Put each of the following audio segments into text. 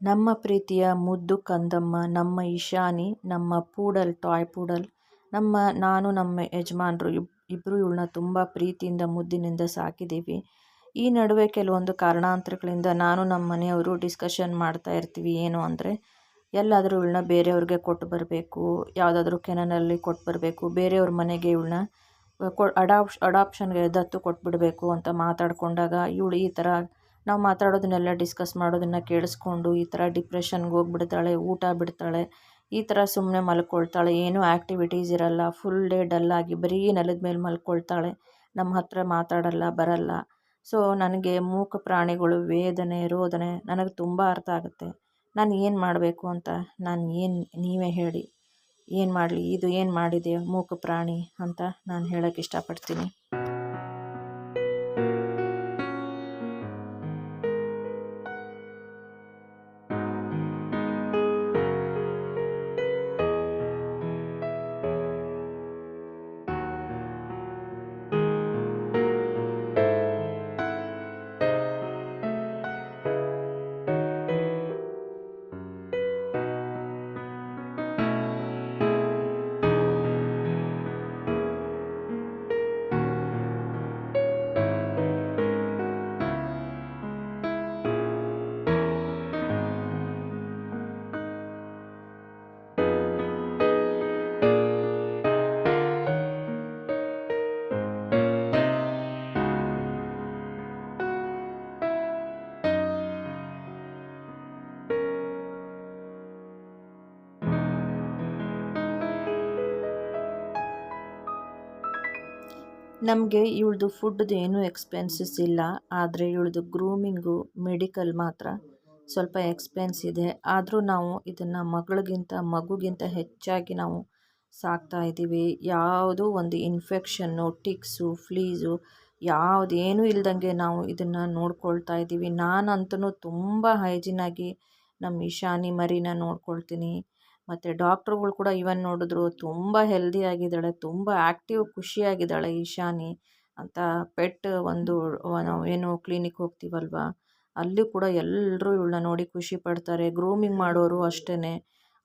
ನಮ್ಮ ಪ್ರೀತಿಯ ಮುದ್ದು ಕಂದಮ್ಮ, ನಮ್ಮ ಇಶಾನಿ ನಮ್ಮ ಪೂಡಲ್, ಟಾಯ್ ಪೂಡಲ್, ನಮ್ಮ ನಾನು, ನಮ್ಮ ಯಜಮಾನ್ರು ಇಬ್ ಇಬ್ಬರು ಇವಳನ್ನ ತುಂಬ ಪ್ರೀತಿಯಿಂದ ಮುದ್ದಿನಿಂದ ಸಾಕಿದ್ದೀವಿ ಈ ನಡುವೆ ಕೆಲವೊಂದು ಕಾರಣಾಂತರಗಳಿಂದ ನಾನು, ನಮ್ಮ ಮನೆಯವರು ಡಿಸ್ಕಷನ್ ಮಾಡ್ತಾ ಇರ್ತೀವಿ, ಏನು ಅಂದರೆ, ಎಲ್ಲಾದರೂ ಇವಳನ್ನ ಬೇರೆಯವ್ರಿಗೆ ಕೊಟ್ಟು ಬರಬೇಕು, ಯಾವುದಾದ್ರೂ ಕೆನನಲ್ಲಿ ಕೊಟ್ಟು ಬರಬೇಕು, ಬೇರೆಯವ್ರ ಮನೆಗೆ ಇವಳನ್ನ ಕೊ ಅಡಾಪ್ ಅಡಾಪ್ಷನ್ಗೆ ದತ್ತು ಕೊಟ್ಬಿಡಬೇಕು ಅಂತ ಮಾತಾಡಿಕೊಂಡಾಗ ಇವಳು ಈ ಥರ ನಾವು ಮಾತಾಡೋದನ್ನೆಲ್ಲ ಡಿಸ್ಕಸ್ ಮಾಡೋದನ್ನು ಕೇಳಿಸ್ಕೊಂಡು ಈ ಥರ ಡಿಪ್ರೆಷನ್ಗೆ ಹೋಗ್ಬಿಡ್ತಾಳೆ, ಊಟ ಬಿಡ್ತಾಳೆ, ಈ ಥರ ಸುಮ್ಮನೆ ಮಲ್ಕೊಳ್ತಾಳೆ, ಏನೂ ಆ್ಯಕ್ಟಿವಿಟೀಸ್ ಇರಲ್ಲ ಫುಲ್ ಡೇ ಡಲ್ಲಾಗಿ ಬರೀ ನೆಲದ ಮೇಲೆ ಮಲ್ಕೊಳ್ತಾಳೆ ನಮ್ಮ ಹತ್ರ ಮಾತಾಡಲ್ಲ, ಬರಲ್ಲ. ಸೊ ನನಗೆ ಮೂಕ ಪ್ರಾಣಿಗಳು ವೇದನೆ, ರೋದನೆ ನನಗೆ ತುಂಬ ಅರ್ಥ ಆಗುತ್ತೆ. ನಾನು ಏನು ಮಾಡಬೇಕು ಅಂತ ನಾನು ಏನು ನೀವೇ ಹೇಳಿ. ಏನು ಮಾಡಲಿ, ಇದು ಏನು ಮಾಡಿದೆ, ಮೂಕ ಪ್ರಾಣಿ ಅಂತ ನಾನು ಹೇಳೋಕ್ಕೆ ಇಷ್ಟಪಡ್ತೀನಿ. ನಮಗೆ ಇವಳದು ಫುಡ್ದು ಏನೂ ಎಕ್ಸ್ಪೆನ್ಸಸ್ ಇಲ್ಲ, ಆದರೆ ಇವಳದು ಗ್ರೂಮಿಂಗು ಮೆಡಿಕಲ್ ಮಾತ್ರ ಸ್ವಲ್ಪ ಎಕ್ಸ್ಪೆನ್ಸ್ ಇದೆ. ಆದರೂ ನಾವು ಇದನ್ನು ಮಗಳಿಗಿಂತ, ಮಗುಗಿಂತ ಹೆಚ್ಚಾಗಿ ನಾವು ಸಾಕ್ತಾ ಇದ್ದೀವಿ ಯಾವುದೋ ಒಂದು ಇನ್ಫೆಕ್ಷನ್ನು ಟಿಕ್ಸು ಫ್ಲೀಸು ಯಾವುದೇನೂ ಇಲ್ದಂಗೆ ನಾವು ಇದನ್ನು ನೋಡ್ಕೊಳ್ತಾ ಇದ್ದೀವಿ ನಾನಂತೂ ತುಂಬ ಹೈಜಿನಾಗಿ ನಮ್ಮ ಇಶಾನಿ ಮರಿನ ನೋಡ್ಕೊಳ್ತೀನಿ. ಮತ್ತು ಡಾಕ್ಟ್ರುಗಳು ಕೂಡ ಇವನ್ ನೋಡಿದ್ರು ತುಂಬ ಹೆಲ್ದಿಯಾಗಿದ್ದಾಳೆ ತುಂಬ ಆ್ಯಕ್ಟಿವ್ ಖುಷಿಯಾಗಿದ್ದಾಳೆ ಈಶಾನಿ ಅಂತ ಪೆಟ್ ಒಂದು ಏನು ಕ್ಲಿನಿಕ್ ಹೋಗ್ತೀವಲ್ವಾ, ಅಲ್ಲಿ ಕೂಡ ಎಲ್ಲರೂ ಇವಳನ್ನ ನೋಡಿ ಖುಷಿ ಪಡ್ತಾರೆ, ಗ್ರೂಮಿಂಗ್ ಮಾಡೋರು ಅಷ್ಟೇ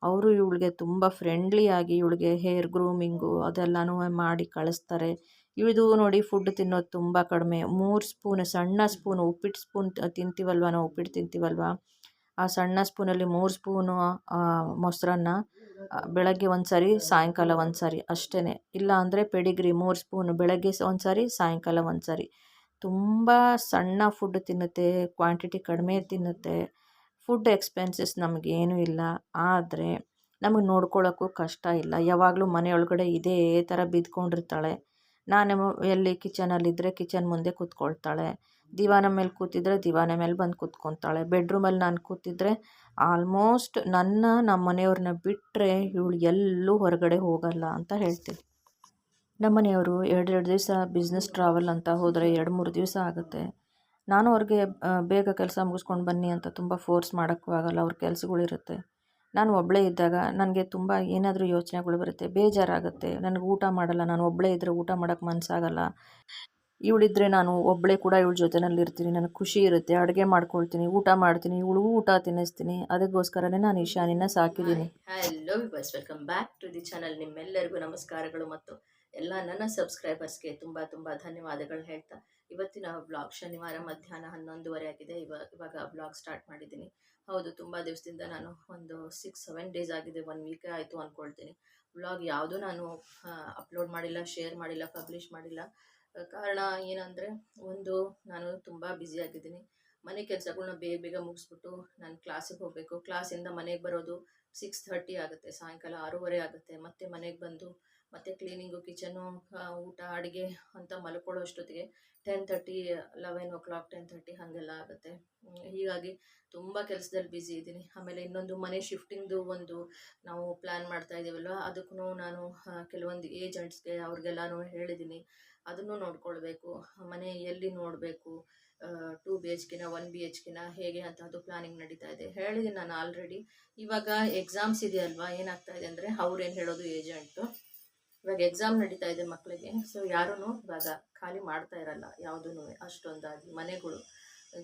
ಅವರು ಇವಳಿಗೆ ತುಂಬ ಫ್ರೆಂಡ್ಲಿಯಾಗಿ ಇವಳಿಗೆ ಹೇರ್ ಗ್ರೂಮಿಂಗು ಅದೆಲ್ಲನೂ ಮಾಡಿ ಕಳಿಸ್ತಾರೆ. ಇವಳು ನೋಡಿ ಫುಡ್ ತಿನ್ನೋದು ತುಂಬ ಕಡಿಮೆ, ಮೂರು ಸ್ಪೂನ್, ಸಣ್ಣ ಸ್ಪೂನ್ ಉಪ್ಪಿಟ್ಟು ಸ್ಪೂನ್ ತಿಂತೀವಲ್ವ ನಾವು ಉಪ್ಪಿಟ್ಟು ತಿಂತೀವಲ್ವ ಆ ಸಣ್ಣ ಸ್ಪೂನಲ್ಲಿ ಮೂರು ಸ್ಪೂನು ಮೊಸರನ್ನ ಬೆಳಗ್ಗೆ ಒಂದು ಸಾರಿ ಸಾಯಂಕಾಲ ಒಂದು ಸಾರಿ ಅಷ್ಟೇ ಇಲ್ಲ ಅಂದರೆ ಪೆಡಿಗ್ರಿ ಮೂರು ಸ್ಪೂನು, ಬೆಳಗ್ಗೆ ಒಂದು ಸಾರಿ ಸಾಯಂಕಾಲ ಒಂದು ಸಾರಿ ತುಂಬ ಸಣ್ಣ ಫುಡ್ ತಿನ್ನುತ್ತೆ ಕ್ವಾಂಟಿಟಿ ಕಡಿಮೆ ತಿನ್ನುತ್ತೆ. ಫುಡ್ ಎಕ್ಸ್ಪೆನ್ಸಸ್ ನಮಗೇನೂ ಇಲ್ಲ. ಆದರೆ ನಮಗೆ ನೋಡ್ಕೊಳ್ಳೋಕ್ಕೂ ಕಷ್ಟ ಇಲ್ಲ. ಯಾವಾಗಲೂ ಮನೆಯೊಳಗಡೆ ಇದೇ ಥರ ಬಿದ್ಕೊಂಡಿರ್ತಾಳೆ. ನಾನು ಎಲ್ಲಿ ಕಿಚನಲ್ಲಿದ್ದರೆ ಕಿಚನ್ ಮುಂದೆ ಕೂತ್ಕೊಳ್ತಾಳೆ. ದಿವಾನ ಮೇಲೆ ಕೂತಿದ್ರೆ ದಿವಾನ ಮೇಲೆ ಬಂದು ಕೂತ್ಕೊತಾಳೆ. ಬೆಡ್ರೂಮಲ್ಲಿ ನಾನು ಕೂತಿದ್ರೆ ಆಲ್ಮೋಸ್ಟ್ ನನ್ನ, ನಮ್ಮ ಮನೆಯವ್ರನ್ನ ಬಿಟ್ಟರೆ ಇವಳು ಎಲ್ಲೂ ಹೊರಗಡೆ ಹೋಗಲ್ಲ ಅಂತ ಹೇಳ್ತೀನಿ. ನಮ್ಮ ಮನೆಯವರು ಎರಡೆರಡು ದಿವಸ ಬಿಸ್ನೆಸ್ ಟ್ರಾವೆಲ್ ಅಂತ ಹೋದರೆ ಎರಡು, ಮೂರು ದಿವಸ ಆಗುತ್ತೆ. ನಾನು ಅವ್ರಿಗೆ ಬೇಗ ಕೆಲಸ ಮುಗಿಸ್ಕೊಂಡು ಬನ್ನಿ ಅಂತ ತುಂಬ ಫೋರ್ಸ್ ಮಾಡೋಕ್ಕೂ ಆಗಲ್ಲ, ಅವ್ರ ಕೆಲಸಗಳಿರುತ್ತೆ ನಾನು ಒಬ್ಬಳೇ ಇದ್ದಾಗ ನನಗೆ ತುಂಬ ಏನಾದರೂ ಯೋಚನೆಗಳು ಬರುತ್ತೆ, ಬೇಜಾರಾಗುತ್ತೆ. ನನಗೆ ಊಟ ಮಾಡಲ್ಲ, ನಾನು ಒಬ್ಬಳೇ ಇದ್ದರೆ ಊಟ ಮಾಡೋಕ್ಕೆ ಮನಸ್ಸಾಗಲ್ಲ ಇವಳಿದ್ರೆ ನಾನು ಒಬ್ಬಳೇ ಕೂಡ ಇವಳ ಜೊತೆನಲ್ಲಿ ಇರ್ತೀನಿ ನನಗೆ ಖುಷಿ ಇರುತ್ತೆ. ಅಡುಗೆ ಮಾಡ್ಕೊಳ್ತೀನಿ, ಊಟ ಮಾಡ್ತೀನಿ ಇವಳಿಗೂ ಊಟ ತಿನ್ನಿಸ್ತೀನಿ. ಅದಕ್ಕೋಸ್ಕರನೇ ನಾನು ಈಶಾನಿನ ಸಾಕಿದ್ದೀನಿ. Hello viewers welcome back to the channel ನಿಮ್ಮೆಲ್ಲರಿಗೂ ನಮಸ್ಕಾರಗಳು ಮತ್ತು ಎಲ್ಲ ನನ್ನ ಸಬ್ಸ್ಕ್ರೈಬರ್ಸ್ಗೆ ತುಂಬ ತುಂಬ ಧನ್ಯವಾದಗಳು ಹೇಳ್ತಾ. ಇವತ್ತಿನ ಬ್ಲಾಗ್ ಶನಿವಾರ ಮಧ್ಯಾಹ್ನ ಹನ್ನೊಂದುವರೆ ಆಗಿದೆ. ಇವಾಗ ಇವಾಗ ಬ್ಲಾಗ್ ಸ್ಟಾರ್ಟ್ ಮಾಡಿದ್ದೀನಿ. ಹೌದು, ತುಂಬ ದಿವಸದಿಂದ ನಾನು ಒಂದು ಸಿಕ್ಸ್ ಸೆವೆನ್ ಡೇಸ್ ಆಗಿದೆ. ಒನ್ ವೀಕ್ ಆಯಿತು ಅಂದ್ಕೊಳ್ತೀನಿ ಬ್ಲಾಗ್ ಯಾವುದೂ ನಾನು ಅಪ್ಲೋಡ್ ಮಾಡಿಲ್ಲ ಶೇರ್ ಮಾಡಿಲ್ಲ ಪಬ್ಲಿಷ್ ಮಾಡಿಲ್ಲ. ಕಾರಣ ಏನಂದರೆ, ಒಂದು, ನಾನು ತುಂಬ ಆಗಿದ್ದೀನಿ. ಮನೆ ಕೆಲಸಗಳನ್ನ ಬೇಗ ಬೇಗ ಮುಗಿಸ್ಬಿಟ್ಟು ನಾನು ಕ್ಲಾಸಿಗೆ ಹೋಗಬೇಕು. ಕ್ಲಾಸಿಂದ ಮನೆಗೆ ಬರೋದು ಸಿಕ್ಸ್ ಥರ್ಟಿ ಆಗುತ್ತೆ, ಸಾಯಂಕಾಲ ಆರೂವರೆ ಆಗುತ್ತೆ. ಮತ್ತೆ ಮನೆಗೆ ಬಂದು, ಮತ್ತೆ ಕ್ಲೀನಿಂಗು ಕಿಚನು ಊಟ, ಅಡುಗೆ ಅಂತ ಮಲ್ಕೊಳ್ಳೋ ಅಷ್ಟೊತ್ತಿಗೆ ten thirty eleven o'clock ten thirty ಹಾಗೆಲ್ಲ ಆಗುತ್ತೆ. ಹೀಗಾಗಿ ತುಂಬ ಕೆಲಸದಲ್ಲಿ ಬ್ಯುಸಿ ಇದ್ದೀನಿ. ಆಮೇಲೆ ಇನ್ನೊಂದು ಮನೆ ಶಿಫ್ಟಿಂಗ್ದು ಒಂದು ನಾವು ಪ್ಲ್ಯಾನ್ ಮಾಡ್ತಾ ಇದ್ದೀವಲ್ವ ಅದಕ್ಕೂ ನಾನು ಕೆಲವೊಂದು ಏಜೆಂಟ್ಸ್ಗೆ ಅವ್ರಿಗೆಲ್ಲನೂ ಹೇಳಿದ್ದೀನಿ. ಅದನ್ನು ನೋಡ್ಕೊಳ್ಬೇಕು ಮನೆ ಎಲ್ಲಿ ನೋಡಬೇಕು ಟೂ ಬಿ ಎಚ್ ಕಿನ ಒನ್ ಬಿ ಎಚ್ ಕಿನ ಹೇಗೆ ಅಂತ ಅದು ಪ್ಲಾನಿಂಗ್ ನಡೀತಾ ಇದೆ. ಹೇಳಿದ್ದೀನಿ ನಾನು ಆಲ್ರೆಡಿ ಇವಾಗ ಎಕ್ಸಾಮ್ಸ್ ಇದೆಯಲ್ವಾ ಏನಾಗ್ತಾ ಇದೆ ಅಂದರೆ ಅವ್ರೇನು ಹೇಳೋದು ಏಜೆಂಟು ಇವಾಗ ಎಕ್ಸಾಮ್ ನಡೀತಾ ಇದೆ ಮಕ್ಕಳಿಗೆ ಸೊ ಯಾರೂ ಇವಾಗ ಖಾಲಿ ಮಾಡ್ತಾ ಇರಲ್ಲ. ಯಾವುದೂ ಅಷ್ಟೊಂದಾಗಿ. ಮನೆಗಳು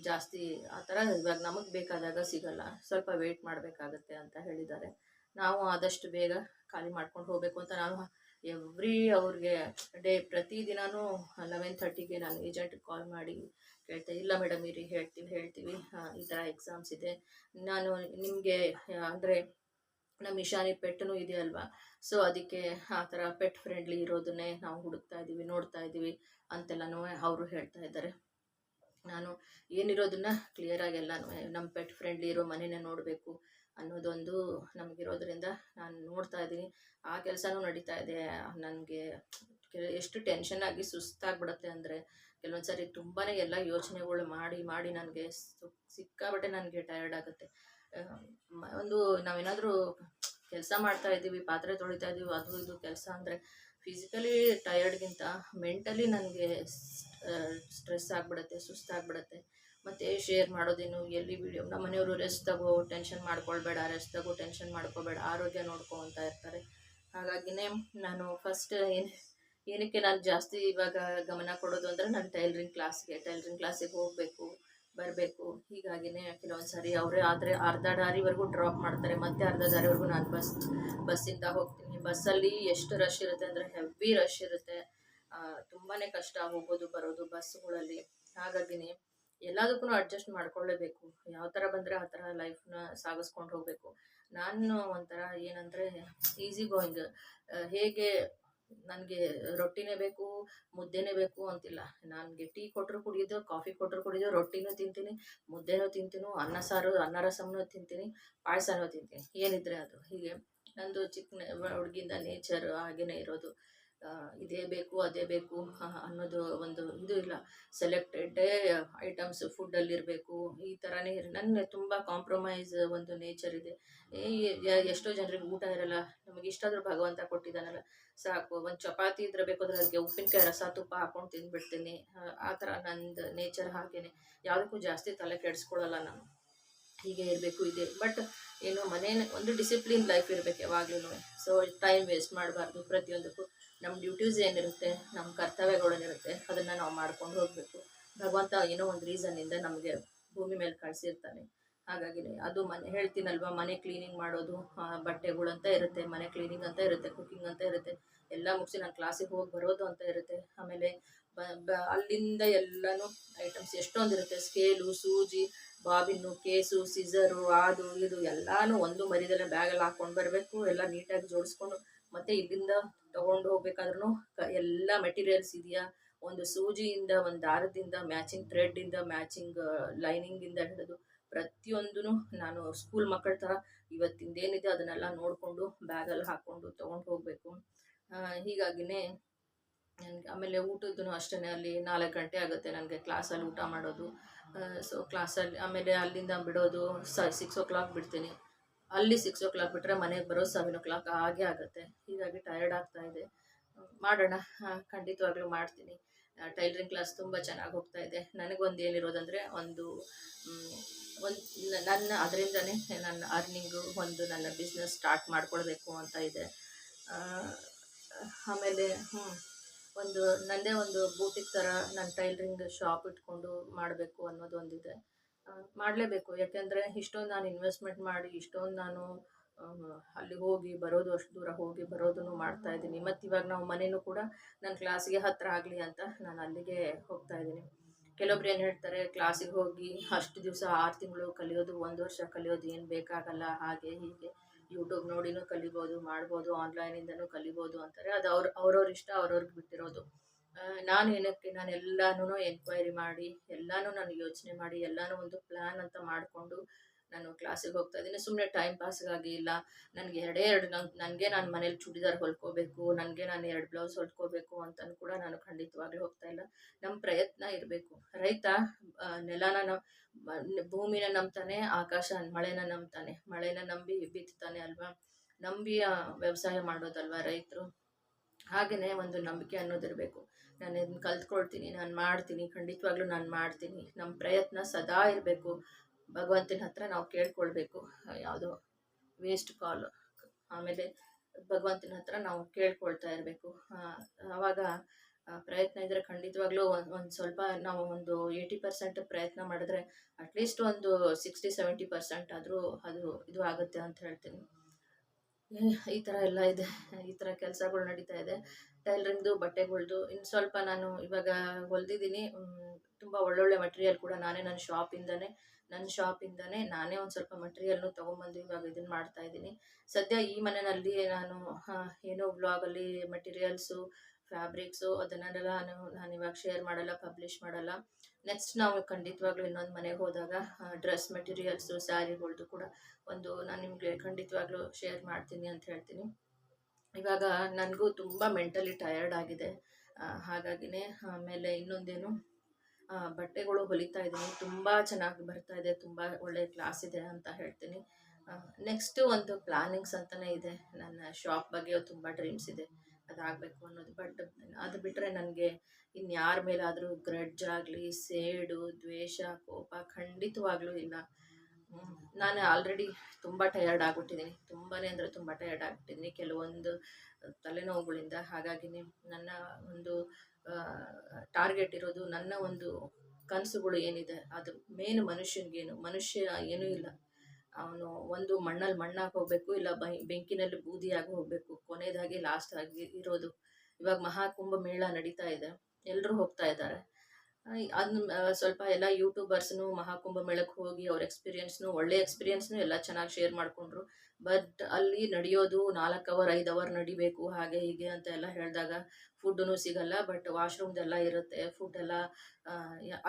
ಜಾಸ್ತಿ, ಆ ಥರ ಇವಾಗ ನಮಗೆ ಬೇಕಾದಾಗ ಸಿಗಲ್ಲ. ಸ್ವಲ್ಪ ವೇಟ್ ಮಾಡಬೇಕಾಗತ್ತೆ ಅಂತ ಹೇಳಿದ್ದಾರೆ. ನಾವು ಆದಷ್ಟು ಬೇಗ ಖಾಲಿ ಮಾಡ್ಕೊಂಡು ಹೋಗಬೇಕು ಅಂತ ನಾನು ಎವ್ರಿ ಅವ್ರಿಗೆ ಡೇ ಪ್ರತಿದಿನನೂ ಲೆವೆನ್ ಥರ್ಟಿಗೆ ನಾನು ಏಜೆಂಟ್ಗೆ ಕಾಲ್ ಮಾಡಿ ಕೇಳ್ತೆ, ಇಲ್ಲ ಮೇಡಮ್ ಇರಿ, ಹೇಳ್ತೀವಿ ಹೇಳ್ತೀವಿ ಈ ಥರ ಎಕ್ಸಾಮ್ಸ್ ಇದೆ. ನಾನು ನಿಮಗೆ, ಅಂದರೆ ನಮ್ಮ ಇಶಾನಿ ಪೆಟ್ಟನು ಇದೆ ಅಲ್ವಾ? ಸೊ ಅದಕ್ಕೆ ಆ ಥರ ಪೆಟ್ ಫ್ರೆಂಡ್ಲಿ ಇರೋದನ್ನೇ ನಾವು ಹುಡುಕ್ತಾ ಇದ್ದೀವಿ ನೋಡ್ತಾ ಇದ್ದೀವಿ ಅಂತೆಲ್ಲನೂ ಅವರು ಹೇಳ್ತಾ ಇದ್ದಾರೆ. ನಾನು ಏನಿರೋದನ್ನ ಕ್ಲಿಯರಾಗಿ ಎಲ್ಲಾನು ನಮ್ಮ ಪೆಟ್ ಫ್ರೆಂಡ್ಲಿ ಇರೋ ಮನೆನೇ ನೋಡಬೇಕು ಅನ್ನೋದೊಂದು ನಮಗಿರೋದ್ರಿಂದ ನಾನು ನೋಡ್ತಾ ಇದ್ದೀನಿ. ಆ ಕೆಲಸನೂ ನಡೀತಾ ಇದೆ. ನನಗೆ ಎಷ್ಟು ಟೆನ್ಷನ್ ಆಗಿ ಸುಸ್ತಾಗ್ಬಿಡುತ್ತೆ ಅಂದರೆ ಕೆಲವೊಂದು ಸರಿ ತುಂಬಾ ಎಲ್ಲ ಯೋಚನೆಗಳು ಮಾಡಿ ಮಾಡಿ ನನಗೆ ಸಿಕ್ಕಾಬಟ್ಟೆ ನನಗೆ ಟಯರ್ಡ್ ಆಗುತ್ತೆ. ಒಂದು ನಾವೇನಾದರೂ ಕೆಲಸ ಮಾಡ್ತಾ ಇದ್ದೀವಿ, ಪಾತ್ರೆ ತೊಳಿತಾ ಇದ್ದೀವಿ, ಅದು ಇದು ಕೆಲಸ ಅಂದರೆ ಫಿಸಿಕಲಿ ಟಯರ್ಡ್ಗಿಂತ ಮೆಂಟಲಿ ನನಗೆ ಸ್ಟ್ರೆಸ್ ಆಗಿಬಿಡುತ್ತೆ ಸುಸ್ತಾಗ್ಬಿಡುತ್ತೆ ಮತ್ತು ಶೇರ್ ಮಾಡೋದೇನು, ಎಲ್ಲಿ ವಿಡಿಯೋ ನಮ್ಮ ಮನೆಯವರು ರೆಸ್ಟ್ ತಗೋ ಟೆನ್ಷನ್ ಮಾಡ್ಕೊಳ್ಬೇಡ ರೆಸ್ಟ್ ತಗೋ ಟೆನ್ಷನ್ ಮಾಡ್ಕೋಬೇಡ, ಆರೋಗ್ಯ ನೋಡ್ಕೊ ಅಂತ ಇರ್ತಾರೆ. ಹಾಗಾಗಿನೇ ನಾನು ಫಸ್ಟ್ ಏನು, ಏನಕ್ಕೆ ನಾನು ಜಾಸ್ತಿ ಇವಾಗ ಗಮನ ಕೊಡೋದು ಅಂದರೆ ನಾನು ಟೈಲರಿಂಗ್ ಕ್ಲಾಸ್ಗೆ ಟೈಲರಿಂಗ್ ಕ್ಲಾಸಿಗೆ ಹೋಗಬೇಕು, ಬರಬೇಕು. ಹೀಗಾಗಿನೇ ಕೆಲವೊಂದು ಸಾರಿ ಅವರೇ ಆದರೆ ಅರ್ಧ ದಾರಿವರೆಗೂ ಡ್ರಾಪ್ ಮಾಡ್ತಾರೆ. ಮತ್ತೆ ಅರ್ಧ ದಾರಿವರೆಗೂ ನಾನು ಬಸ್ ಬಸ್ಸಿಂದ ಹೋಗ್ತೀನಿ. ಬಸ್ಸಲ್ಲಿ ಎಷ್ಟು ರಶ್ ಇರುತ್ತೆ ಅಂದರೆ ಹೆವಿ ರಶ್ ಇರುತ್ತೆ. ತುಂಬಾ ಕಷ್ಟ ಹೋಗೋದು, ಬರೋದು, ಬಸ್ಸುಗಳಲ್ಲಿ. ಹಾಗಾಗಿನೇ ಎಲ್ಲದಕ್ಕೂ ಅಡ್ಜಸ್ಟ್ ಮಾಡ್ಕೊಳ್ಳೇಬೇಕು. ಯಾವ ಥರ ಬಂದರೆ ಆ ಥರ ಲೈಫ್ನ ಸಾಗಿಸ್ಕೊಂಡು ಹೋಗಬೇಕು. ನಾನು ಒಂಥರ ಏನಂದರೆ ಈಸಿ ಗೋಯಿಂಗ್ ಹೇಗೆ ನನಗೆ ರೊಟ್ಟಿನೇ ಬೇಕು, ಮುದ್ದೆನೇ ಬೇಕು ಅಂತಿಲ್ಲ. ನನಗೆ ಟೀ ಕೊಟ್ಟರು ಕುಡಿಯೋದು ಕಾಫಿ ಕೊಟ್ಟರು ಕುಡಿಯೋದು ರೊಟ್ಟಿನೂ ತಿಂತೀನಿ, ಮುದ್ದೆನೂ ತಿಂತೀನಿ, ಅನ್ನ ಸಾರು, ಅನ್ನ ರಸಮ್ನೂ ತಿಂತೀನಿ, ಪಾಯಸನೂ ತಿಂತೀನಿ. ಏನಿದ್ರೆ ಅದು. ಹೀಗೆ ನಂದು ಚಿಕ್ಕ ಹುಡುಗಿಂದ ನೇಚರ್ ಹಾಗೇನೆ ಇರೋದು. ಇದೇ ಬೇಕು ಅದೇ ಬೇಕು ಅನ್ನೋದು ಒಂದು ಇದು ಇಲ್ಲ. ಸೆಲೆಕ್ಟೆಡ್ ಐಟಮ್ಸ್ ಫುಡ್ಡಲ್ಲಿರಬೇಕು ಈ ಥರನೇ ಇರ ನನ್ನ ತುಂಬ ಕಾಂಪ್ರಮೈಸ್ ಒಂದು ನೇಚರ್ ಇದೆ. ಎಷ್ಟೋ ಜನರಿಗೆ ಊಟ ಇರಲ್ಲ ನಮಗೆ ಇಷ್ಟಾದರೂ ಭಗವಂತ ಕೊಟ್ಟಿದ್ದಾನಲ್ಲ ಸಾಕು ಒಂದು ಚಪಾತಿ ಇದ್ರೆ ಬೇಕಾದ್ರೆ ಅದಕ್ಕೆ ಉಪ್ಪಿನಕಾಯಿ ರಸ ತುಪ್ಪ ಹಾಕೊಂಡು ತಿಂದ್ಬಿಡ್ತೀನಿ. ಆ, ಆ ಥರ ನಂದು ನೇಚರ್ ಹಾಗೇನೆ. ಯಾವುದಕ್ಕೂ ಜಾಸ್ತಿ ತಲೆ ಕೆಡಿಸ್ಕೊಳ್ಳಲ್ಲ ನಾನು. ಹೀಗೆ ಇರಬೇಕು ಇದೆ. ಬಟ್ ಏನು ಮನೇನ ಒಂದು ಡಿಸಿಪ್ಲಿನ್ ಲೈಫ್ ಇರಬೇಕು ಯಾವಾಗ್ಲೂ ಸೊ ಟೈಮ್ ವೇಸ್ಟ್ ಮಾಡಬಾರ್ದು ಪ್ರತಿಯೊಂದಕ್ಕೂ. ನಮ್ಮ ಡ್ಯೂಟೀಸ್ ಏನಿರುತ್ತೆ ನಮ್ಮ ಕರ್ತವ್ಯಗಳೇನಿರುತ್ತೆ, ಅದನ್ನು ನಾವು ಮಾಡ್ಕೊಂಡು ಹೋಗಬೇಕು. ಭಗವಂತ ಏನೋ ಒಂದು ರೀಸನ್ನಿಂದ ನಮಗೆ ಭೂಮಿ ಮೇಲೆ ಕಳಿಸಿರ್ತಾನೆ. ಹಾಗಾಗಿ ಅದು ಮನೆ ಹೇಳ್ತೀನಲ್ವ, ಮನೆ ಕ್ಲೀನಿಂಗ್ ಮಾಡೋದು ಬಟ್ಟೆಗಳು ಅಂತ ಇರುತ್ತೆ, ಮನೆ ಕ್ಲೀನಿಂಗ್ ಅಂತ ಇರುತ್ತೆ ಕುಕ್ಕಿಂಗ್ ಅಂತ ಇರುತ್ತೆ, ಎಲ್ಲ ಮುಗಿಸಿ ನಾನು ಕ್ಲಾಸಿಗೆ ಹೋಗಿ ಬರೋದು ಅಂತ ಇರುತ್ತೆ. ಆಮೇಲೆ ಅಲ್ಲಿಂದ ಎಲ್ಲನೂ ಐಟಮ್ಸ್ ಎಷ್ಟೊಂದು ಇರುತ್ತೆ ಸ್ಕೇಲು ಸೂಜಿ, ಬಾಬಿನ್ನು, ಕೇಸು ಸಿಸರು ಅದು ಇದು ಎಲ್ಲಾನು ಒಂದು ಮರಿದಲ್ಲೇ ಬ್ಯಾಗಲ್ಲಿ ಹಾಕ್ಕೊಂಡು ಬರಬೇಕು, ಎಲ್ಲ ನೀಟಾಗಿ ಜೋಡಿಸ್ಕೊಂಡು ಮತ್ತೆ ಇಲ್ಲಿಂದ ತಗೊಂಡು ಹೋಗ್ಬೇಕಾದ್ರೂ ಎಲ್ಲ ಮೆಟೀರಿಯಲ್ಸ್ ಇದೆಯಾ? ಒಂದು ಸೂಜಿಯಿಂದ, ಒಂದು ದಾರದಿಂದ ಮ್ಯಾಚಿಂಗ್ ಥ್ರೆಡ್ಡಿಂದ ಮ್ಯಾಚಿಂಗ್ ಲೈನಿಂಗಿಂದ ಹಿಡಿದು ಪ್ರತಿಯೊಂದೂ ನಾನು ಸ್ಕೂಲ್ ಮಕ್ಕಳ ಥರ ಇವತ್ತಿಂದೇನಿದೆ ಅದನ್ನೆಲ್ಲ ನೋಡಿಕೊಂಡು ಬ್ಯಾಗಲ್ಲಿ ಹಾಕ್ಕೊಂಡು ತೊಗೊಂಡು ಹೋಗಬೇಕು. ಹೀಗಾಗಿನೇ ನನಗೆ ಆಮೇಲೆ ಊಟದ್ದು ಅಷ್ಟೇ ಅಲ್ಲಿ ನಾಲ್ಕು ಗಂಟೆ ಆಗುತ್ತೆ ನನಗೆ ಕ್ಲಾಸಲ್ಲಿ ಊಟ ಮಾಡೋದು. ಸೊ ಕ್ಲಾಸಲ್ಲಿ ಆಮೇಲೆ ಅಲ್ಲಿಂದ ಬಿಡೋದು, ಸ ಸಿಕ್ಸ್ ಓ ಕ್ಲಾಕ್ ಬಿಡ್ತೀನಿ. ಅಲ್ಲಿ ಸಿಕ್ಸ್ ಓ ಕ್ಲಾಕ್ ಬಿಟ್ಟರೆ ಮನೆಗೆ ಬರೋ ಸೆವೆನ್ ಓ ಕ್ಲಾಕ್ ಹಾಗೆ ಆಗುತ್ತೆ. ಹೀಗಾಗಿ ಟಯರ್ಡ್ ಆಗ್ತಾ ಇದೆ. ಮಾಡೋಣ. ಖಂಡಿತವಾಗ್ಲೂ ಮಾಡ್ತೀನಿ. ಟೈಲರಿಂಗ್ ಕ್ಲಾಸ್ ತುಂಬ ಚೆನ್ನಾಗಿ ಹೋಗ್ತಾ ಇದೆ. ನನಗೊಂದು ಏನಿರೋದಂದರೆ ಒಂದು ಒಂದು ನನ್ನ ಅದರಿಂದನೇ ನನ್ನ ಅರ್ನಿಂಗು ಒಂದು ನನ್ನ ಬಿಸ್ನೆಸ್ ಸ್ಟಾರ್ಟ್ ಮಾಡ್ಕೊಳ್ಬೇಕು ಅಂತ ಇದೆ. ಆಮೇಲೆ ಒಂದು ನನ್ನದೇ ಒಂದು ಬೂಟಿಕ್ ಥರ ನಾನು ಟೈಲರಿಂಗ್ ಶಾಪ್ ಇಟ್ಕೊಂಡು ಮಾಡಬೇಕು ಅನ್ನೋದು ಒಂದಿದೆ ಮಾಡಲೇಬೇಕು. ಯಾಕೆಂದರೆ ಇಷ್ಟೊಂದು ನಾನು ಇನ್ವೆಸ್ಟ್ಮೆಂಟ್ ಮಾಡಿ, ಇಷ್ಟೊಂದು ನಾನು ಅಲ್ಲಿ ಹೋಗಿ ಬರೋದು ಅಷ್ಟು ದೂರ ಹೋಗಿ ಬರೋದನ್ನು ಮಾಡ್ತಾ ಇದ್ದೀನಿ. ಮತ್ತು ಇವಾಗ ನಾವು ಮನೇನೂ ಕೂಡ ನನ್ನ ಕ್ಲಾಸಿಗೆ ಹತ್ತಿರ ಆಗಲಿ ಅಂತ ನಾನು ಅಲ್ಲಿಗೆ ಹೋಗ್ತಾ ಇದ್ದೀನಿ. ಕೆಲವೊಬ್ರು ಏನು ಹೇಳ್ತಾರೆ ಕ್ಲಾಸಿಗೆ ಹೋಗಿ ಅಷ್ಟು ದಿವಸ ಆರು ತಿಂಗಳು ಕಲಿಯೋದು, ಒಂದು ವರ್ಷ ಕಲಿಯೋದು ಏನು ಬೇಕಾಗಲ್ಲ, ಹಾಗೆ ಹೀಗೆ. ಯೂಟ್ಯೂಬ್ ನೋಡಿನೂ ಕಲಿಬೋದು, ಮಾಡ್ಬೋದು ಆನ್ಲೈನಿಂದನೂ ಕಲಿಬೋದು ಅಂತಾರೆ. ಅದು ಅವ್ರ, ಅವ್ರವ್ರ ಇಷ್ಟ, ಅವ್ರವ್ರಿಗೆ ಬಿಟ್ಟಿರೋದು. ನಾನು ಏನಕ್ಕೆ, ನಾನು ಎಲ್ಲಾನು ಎನ್ಕ್ವೈರಿ ಮಾಡಿ, ಎಲ್ಲನೂ ನಾನು ಯೋಚನೆ ಮಾಡಿ, ಎಲ್ಲಾನು ಒಂದು ಪ್ಲ್ಯಾನ್ ಅಂತ ಮಾಡಿಕೊಂಡು ನಾನು ಕ್ಲಾಸಿಗೆ ಹೋಗ್ತಾ ಇದ್ದೀನಿ. ಸುಮ್ಮನೆ ಟೈಮ್ ಪಾಸ್ಗಾಗಿ ಇಲ್ಲ. ನನಗೆ ಎರಡೇ ಎರಡು ನನಗೆ ನಾನು ಮನೇಲಿ ಚೂಡಿದಾರ್ ಹೊಲ್ಕೋಬೇಕು, ನನಗೆ ನಾನು ಎರಡು ಬ್ಲೌಸ್ ಹೊಲ್ಕೋಬೇಕು ಅಂತಲೂ ಕೂಡ ನಾನು ಖಂಡಿತವಾಗ್ಲೂ ಹೋಗ್ತಾ ಇಲ್ಲ. ನಮ್ಮ ಪ್ರಯತ್ನ ಇರಬೇಕು. ರೈತ ನೆಲನ ಭೂಮಿನ ನಂಬ್ತಾನೆ, ಆಕಾಶ, ಮಳೆನ ನಂಬ್ತಾನೆ. ಮಳೆನ ನಂಬಿ ಬಿತ್ತಾನೆ ಅಲ್ವಾ? ನಂಬಿ ವ್ಯವಸಾಯ ಮಾಡೋದಲ್ವಾ ರೈತರು? ಹಾಗೆಯೇ ಒಂದು ನಂಬಿಕೆ ಅನ್ನೋದಿರಬೇಕು. ನಾನು ಇದನ್ನ ಕಲ್ತ್ಕೊಳ್ತೀನಿ, ನಾನು ಮಾಡ್ತೀನಿ, ಖಂಡಿತವಾಗ್ಲೂ ನಾನು ಮಾಡ್ತೀನಿ. ನಮ್ಮ ಪ್ರಯತ್ನ ಸದಾ ಇರಬೇಕು. ಭಗವಂತನ ಹತ್ರ ನಾವು ಕೇಳ್ಕೊಳ್ಬೇಕು. ಯಾವುದೋ ವೇಸ್ಟ್ ಕಾಲ್ ಆಮೇಲೆ ಭಗವಂತನ ಹತ್ರ ನಾವು ಕೇಳ್ಕೊಳ್ತಾ ಇರಬೇಕು. ಆವಾಗ ಪ್ರಯತ್ನ ಇದ್ದರೆ ಖಂಡಿತವಾಗ್ಲೂ ಒಂದು ಒಂದು ಸ್ವಲ್ಪ ನಾವು ಒಂದು ಏಯ್ಟಿ ಪರ್ಸೆಂಟ್ ಪ್ರಯತ್ನ ಮಾಡಿದ್ರೆ ಅಟ್ಲೀಸ್ಟ್ ಒಂದು ಸಿಕ್ಸ್ಟಿ ಸೆವೆಂಟಿ ಪರ್ಸೆಂಟ್ ಆದರೂ ಅದು ಇದು ಆಗುತ್ತೆ ಅಂತ ಹೇಳ್ತೀನಿ. ಈ ಥರ ಎಲ್ಲ ಇದೆ. ಈ ಥರ ಕೆಲಸಗಳು ನಡೀತಾ ಇದೆ. ಟೈಲರಿಂಗ್ದು, ಬಟ್ಟೆಗಳ್ದು, ಇನ್ನು ಸ್ವಲ್ಪ ನಾನು ಇವಾಗ ಹೊಲ್ದಿದ್ದೀನಿ. ತುಂಬ ಒಳ್ಳೊಳ್ಳೆ ಮಟೀರಿಯಲ್ ಕೂಡ ನಾನೇ ನನ್ನ ಶಾಪಿಂದನೇ ನನ್ನ ಶಾಪಿಂದನೇ ನಾನೇ ಒಂದು ಸ್ವಲ್ಪ ಮಟೀರಿಯಲ್ನು ತೊಗೊಂಬಂದು ಇವಾಗ ಇದನ್ನು ಮಾಡ್ತಾ ಇದ್ದೀನಿ. ಸದ್ಯ ಈ ಮನೆಯಲ್ಲಿ ನಾನು ಏನೋ ಬ್ಲಾಗಲ್ಲಿ ಮಟೀರಿಯಲ್ಸು ಫ್ಯಾಬ್ರಿಕ್ಸು ಅದನ್ನೆಲ್ಲ ನಾನು ನಾನು ಇವಾಗ ಶೇರ್ ಮಾಡಲ್ಲ ಪಬ್ಲಿಷ್ ಮಾಡಲ್ಲ. ನೆಕ್ಸ್ಟ್ ನಾವು ಖಂಡಿತವಾಗ್ಲೂ ಇನ್ನೊಂದು ಮನೆಗೆ ಹೋದಾಗ ಡ್ರೆಸ್ ಮೆಟೀರಿಯಲ್ಸು ಸ್ಯಾರಿಗಳ್ದು ಕೂಡ ಒಂದು ನಾನು ನಿಮಗೆ ಖಂಡಿತವಾಗ್ಲೂ ಶೇರ್ ಮಾಡ್ತೀನಿ ಅಂತ ಹೇಳ್ತೀನಿ. ಇವಾಗ ನನಗೂ ತುಂಬ ಮೆಂಟಲಿ ಟಯರ್ಡ್ ಆಗಿದೆ. ಹಾಗಾಗಿನೇ ಆಮೇಲೆ ಇನ್ನೊಂದೇನು ಬಟ್ಟೆಗಳು ಹೊಲಿತಾ ಇದ್ದೀನಿ. ತುಂಬ ಚೆನ್ನಾಗಿ ಬರ್ತಾ ಇದೆ, ತುಂಬ ಒಳ್ಳೆ ಕ್ಲಾಸ್ ಇದೆ ಅಂತ ಹೇಳ್ತೀನಿ. ನೆಕ್ಸ್ಟು ಒಂದು ಪ್ಲಾನಿಂಗ್ಸ್ ಅಂತಲೇ ಇದೆ. ನನ್ನ ಶಾಪ್ ಬಗ್ಗೆ ತುಂಬ ಡ್ರೀಮ್ಸ್ ಇದೆ. ಅದಾಗಬೇಕು ಅನ್ನೋದು. ಬಟ್ ಅದು ಬಿಟ್ಟರೆ ನನಗೆ ಇನ್ಯಾರ ಮೇಲಾದರೂ ಗ್ರಡ್ಜ್ ಆಗಲಿ, ಸೇಡು, ದ್ವೇಷ, ಕೋಪ ಖಂಡಿತವಾಗ್ಲೂ ಇಲ್ಲ. ನಾನು ಆಲ್ರೆಡಿ ತುಂಬ ಟಯರ್ಡ್ ಆಗಿಬಿಟ್ಟಿದ್ದೀನಿ ತುಂಬಾ ಅಂದರೆ ತುಂಬ ಟಯರ್ಡ್ ಆಗಿಬಿಟ್ಟಿದ್ದೀನಿ ಕೆಲವೊಂದು ತಲೆನೋವುಗಳಿಂದ. ಹಾಗಾಗಿ ನನ್ನ ಒಂದು ಟಾರ್ಗೆಟ್ ಇರೋದು ನನ್ನ ಒಂದು ಕನಸುಗಳು ಏನಿದೆ, ಅದು ಮೇನ್ ಮನುಷ್ಯನಿಗೇನು, ಮನುಷ್ಯ ಏನೂ ಇಲ್ಲ. ಅವನು ಒಂದು ಮಣ್ಣಲ್ಲಿ ಮಣ್ಣಾಗಿ ಹೋಗಬೇಕು, ಇಲ್ಲ ಬೆಂಕಿನಲ್ಲಿ ಬೂದಿಯಾಗಿ ಹೋಗಬೇಕು, ಕೊನೆಯದಾಗಿ ಲಾಸ್ಟ್ ಆಗಿ ಇರೋದು. ಇವಾಗ ಮಹಾಕುಂಭ ಮೇಳ ನಡೀತಾ ಇದೆ. ಎಲ್ಲರೂ ಹೋಗ್ತಾ ಇದ್ದಾರೆ. ಅದನ್ನ ಸ್ವಲ್ಪ ಎಲ್ಲ ಯೂಟ್ಯೂಬರ್ಸ್ನು ಮಹಾಕುಂಭ ಮೇಳಕ್ಕೆ ಹೋಗಿ ಅವ್ರ ಎಕ್ಸ್ಪೀರಿಯನ್ಸ್ನು ಒಳ್ಳೆ ಎಕ್ಸ್ಪೀರಿಯನ್ಸ್ನು ಎಲ್ಲ ಚೆನ್ನಾಗಿ ಶೇರ್ ಮಾಡಿಕೊಂಡ್ರು. ಬಟ್ ಅಲ್ಲಿ ನಡೆಯೋದು ನಾಲ್ಕು ಅವರ್ ಐದು ಅವರ್ ನಡಿಬೇಕು, ಹಾಗೆ ಹೀಗೆ ಅಂತ ಎಲ್ಲ ಹೇಳಿದಾಗ ಫುಡ್ಡೂ ಸಿಗಲ್ಲ ಬಟ್ ವಾಶ್ರೂಮ್ದೆಲ್ಲ ಇರುತ್ತೆ. ಫುಡ್ ಎಲ್ಲ